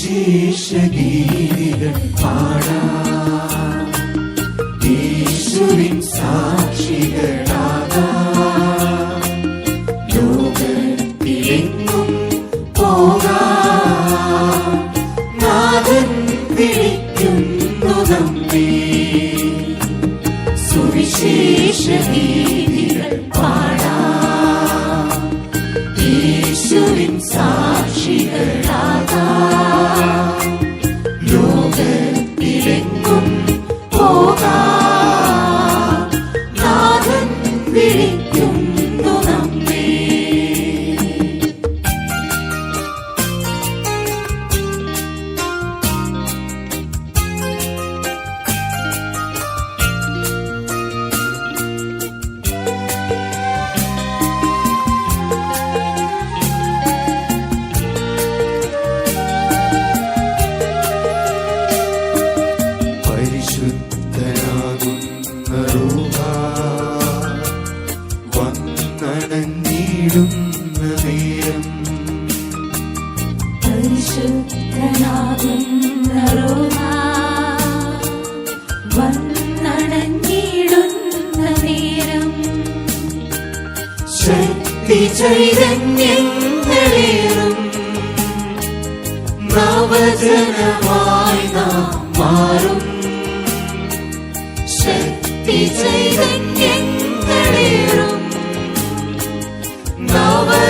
സുവിശേഷ പാടാം. യേശുവിൻ സാക്ഷികളാകാം. ലോകത്തിലെങ്ങും പോകാം. നാഥൻ വിളിക്കുന്നു നമ്മെ. സുവിശേഷ നേരം നേരം ശക്തി ചൈതന്യങ്ങളേറും. നവജനമായി നാം മാറും. ശക്തി ചൈതന്യങ്ങളേറും.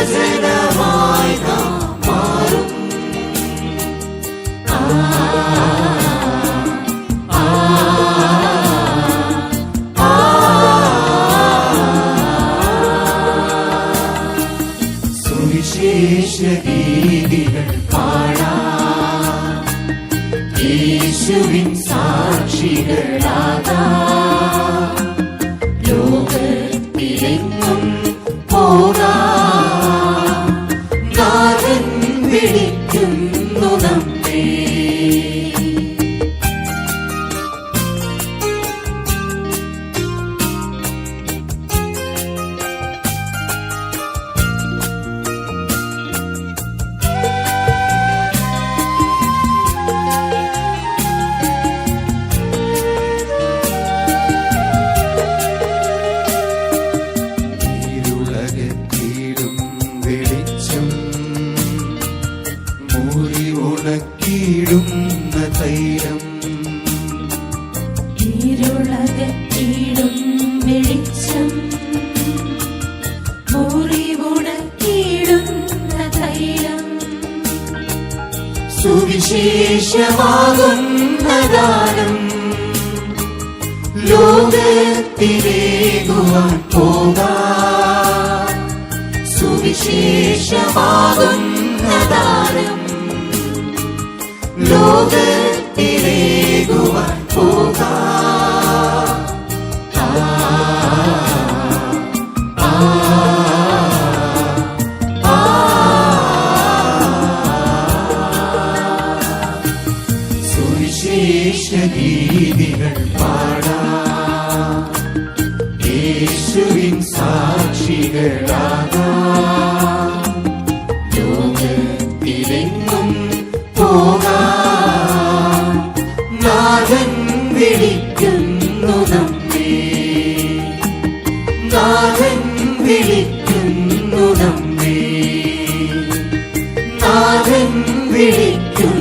നവജനമായി നാം മാറും സുവിശേഷ ഗീതികൾ പാടാം യേശുവിൻ സാക്ഷികളാകാം ലോകത്തിലെങ്ങും പോകാം ഇരുളകത്തിടും വെളിച്ചം. മുറിവുണക്കിടുന്ന തൈലം. സുവിശേഷമാകുന്ന ദാനം ലോകത്തിലേകുവാൻ പോകാം. സുവിശേഷമാകുന്ന ദാനം ലോകത്തിലേകുവാൻ സുവിശേഷ ഗീതികൾ പാടാം. യേശുവിൻ സാക്ഷികളാകാം. ലോകത്തിലെങ്ങും വിളിക്കുന്നു നമ്മെ. വിളിക്കുന്നു നമ്മെ. വിളിക്കുന്നു